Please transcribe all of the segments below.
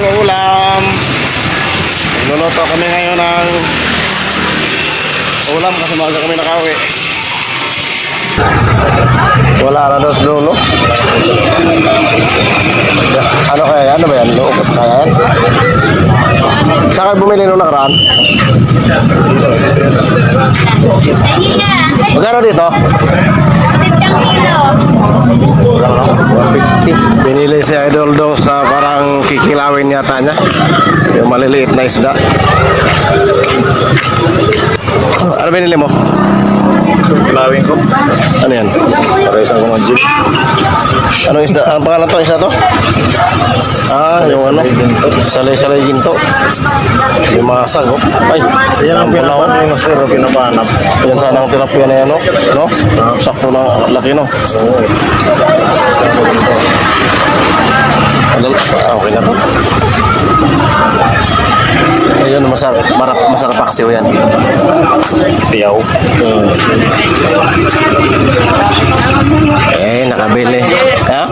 ng ulam. Nagluluto kami ngayon ng ulam kasi maaga kami nakauwi. Wala na dos dulo. Ano kaya yan? Ano ba yan? Luukot kaya yan? Kayo bumili nung nakaraan? Magkano dito? 150. Binili si Idol Dong sa parang kikilawin yata niya. Yung maliliit na isda. Ano binili mo? Kilawin ko. Ano yan? Para isang kumanjin. Anong isda? Anong pangalan to? Isda to? Ah, yung ano? Salay-salay ginto. Yung masag, oh. Ay, Yan ang oh. pinapan ni Master o pinapanap. Yan sana ang tilapia na yan, no? no? Sakto na laki, no? Ah, okay na to. Ayun, masarap, marap, masarap paksiw yan. Tiyaw. Hmm. Eh, nakabili. Ha?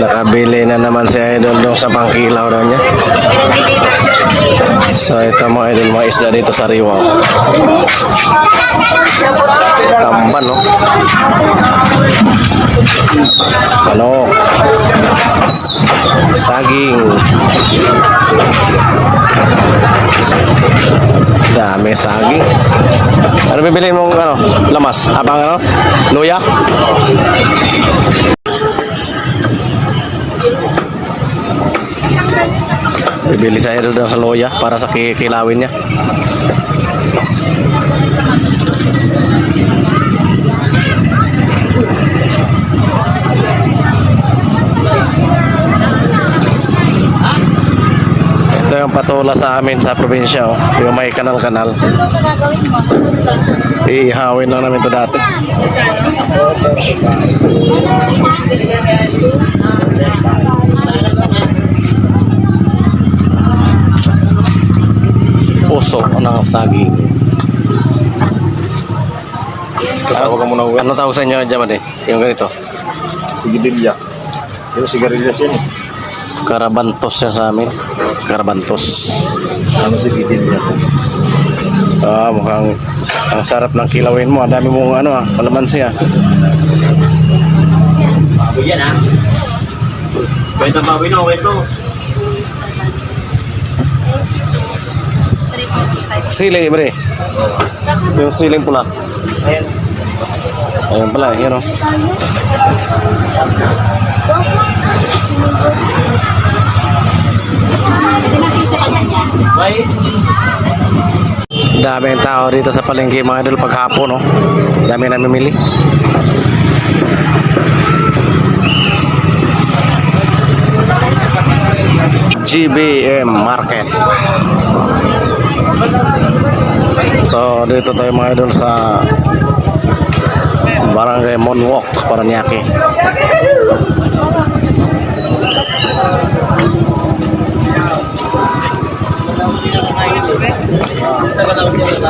Nakabili na naman si Idol doon sa pangkilaw daw niya. So ito mga idol, mga isda dito sa Riwa. Tamban, no? Ano? Saging. Dami saging. Ano bibili mong ano? Lamas? Abang ano? Luya? Bibili sa idol daw sa loya para sa kikilawin niya. Yung patula sa amin sa probinsya, oh. yung may kanal-kanal. Iihawin lang namin to dati. Puso ng saging. Tawag ka muna. Ano tawag sa inyo dyan, eh? Yung ganito. Sigidilya. Yung sigarilyas yan eh. Karabantos yan sa amin. Karabantos. Ano sigidilya? Ah, mukhang ang sarap ng kilawin mo. Ang dami mong ano ah, kalamansi ah. Baboy yan. Benta baboy na okay to. Sili, bre. Yung siling pula. Ayan. Ayun pala, yun oh. Ay. Daming tao dito sa palengke mga idol paghapon, no? Dami namimili. GBM Market. So, dito tayo mga idol sa Barangay Monwalk, Paranaque.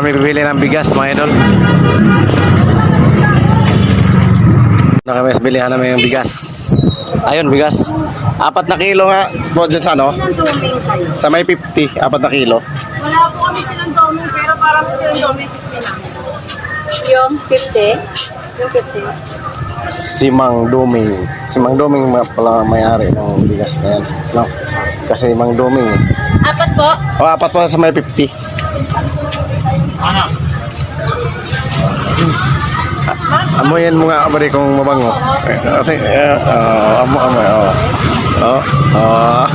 kami bibili ng bigas, mga idol. Na kami sa bilihan namin yung bigas. Ayun, bigas. Apat na kilo nga po dyan sa ano? Sa may 50, apat na kilo. Wala po kami silang doming, pero parang silang doming 50 lang. Yung 50? Yung 50. Si Mang Duming. Si Mang Duming mga pala may-ari ng bigas na yan. No? Kasi Mang Duming. Apat po? O, apat pa sa may 50. Amoyin mo nga ba kung mabango? Eh, Kasi, uh, uh, amo, amo, oh. Oh, oh.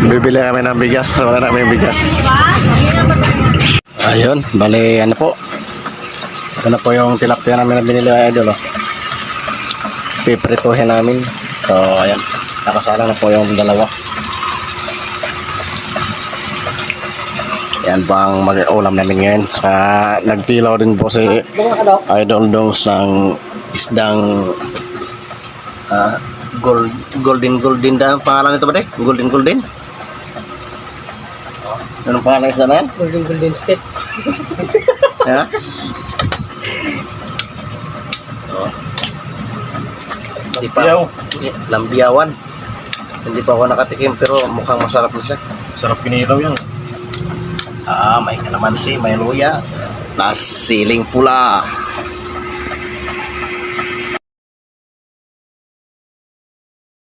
Bibili kami ng bigas. Wala na kami bigas. Ayun, bali ano po. Ito na po yung tilapia namin na binili ay idol. Oh. Piprituhin namin. So, ayan. Nakasala na po yung dalawa. Yan po ang mag-ulam namin ngayon. Sa nagkilaw din po si Idol Dongs ng isdang ah, gold, golden golden da ang pangalan nito ba de? Golden golden? Anong pangalan ng isda na yan? Golden Golden State. Ha? Oh. Hindi pa. Lambiyaw. Lambiyawan. Hindi pa ako nakatikim pero mukhang masarap na siya. Sarap kinilaw yan. Ah, may kalamansi, may luya. Plus siling pula.